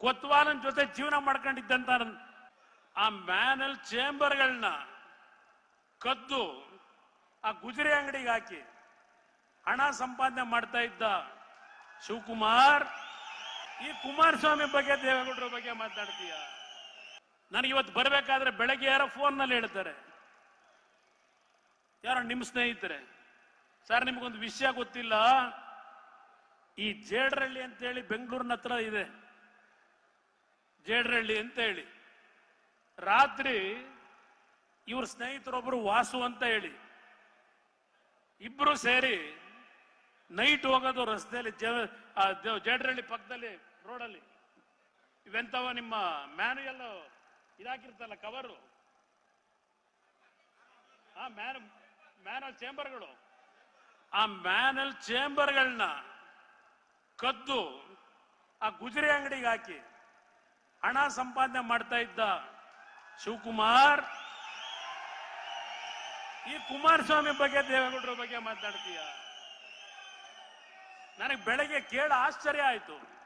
ಕೊತ್ವಾಲನ್ ಜೊತೆ ಜೀವನ ಮಾಡ್ಕೊಂಡಿದ್ದಂತ ಆ ಮ್ಯಾನಲ್ ಚೇಂಬರ್ಗಳನ್ನ ಕದ್ದು ಆ ಗುಜರಿ ಅಂಗಡಿಗೆ ಹಾಕಿ ಹಣ ಸಂಪಾದನೆ ಮಾಡ್ತಾ ಇದ್ದ ಶಿವಕುಮಾರ್. ಈ ಕುಮಾರಸ್ವಾಮಿ ಬಗ್ಗೆ, ದೇವೇಗೌಡರ ಬಗ್ಗೆ ಮಾತಾಡ್ತೀಯ? ನನಗೆ ಇವತ್ತು ಬರಬೇಕಾದ್ರೆ ಬೆಳಗ್ಗೆ ಯಾರೋ ಫೋನ್ನಲ್ಲಿ ಹೇಳ್ತಾರೆ. ಯಾರೋ ನಿಮ್ಮ ಸ್ನೇಹಿತರೆ. ಸರ್, ನಿಮಗೊಂದು ವಿಷಯ ಗೊತ್ತಿಲ್ಲ. ಈ ಜೇಡರಳ್ಳಿ ಅಂತೇಳಿ ಬೆಂಗಳೂರಿನ ಹತ್ರ ಇದೆ. ಜೇಡ್ರಳ್ಳಿ ಅಂತ ಹೇಳಿ ರಾತ್ರಿ ಇವ್ರ ಸ್ನೇಹಿತರೊಬ್ಬರು ವಾಸು ಅಂತ ಹೇಳಿ. ಇಬ್ರು ಸೇರಿ ನೈಟ್ ಹೋಗೋದು ರಸ್ತೆಯಲ್ಲಿ ಜೇಡ್ರಳ್ಳಿ ಪಕ್ಕದಲ್ಲಿ, ರೋಡಲ್ಲಿ. ಇವೆಂತವ ನಿಮ್ಮ ಮ್ಯಾನುಯಲ್ ಇದಾಕಿರ್ತಲ್ಲ ಕವರು? ಆ, ಮ್ಯಾನ್, ಮ್ಯಾನಲ್ ಚೇಂಬರ್ಗಳು. ಆ ಮ್ಯಾನಲ್ ಚೇಂಬರ್ಗಳನ್ನ ಕದ್ದು ಆ ಗುಜರಿ ಅಂಗಡಿಗೆ ಹಾಕಿ. ಹಣ ಸಂಪಾದನೆ ಮಾಡ್ತಾ ಇದ್ದ ಶಿವಕುಮಾರ್. ಈ ಕುಮಾರಸ್ವಾಮಿ ಬಗ್ಗೆ, ದೇವೇಗೌಡರ ಬಗ್ಗೆ ಮಾತಾಡ್ತೀಯ? ನನಗೆ ಬೆಳಗ್ಗೆ ಕೇಳ ಆಶ್ಚರ್ಯ ಆಯ್ತು.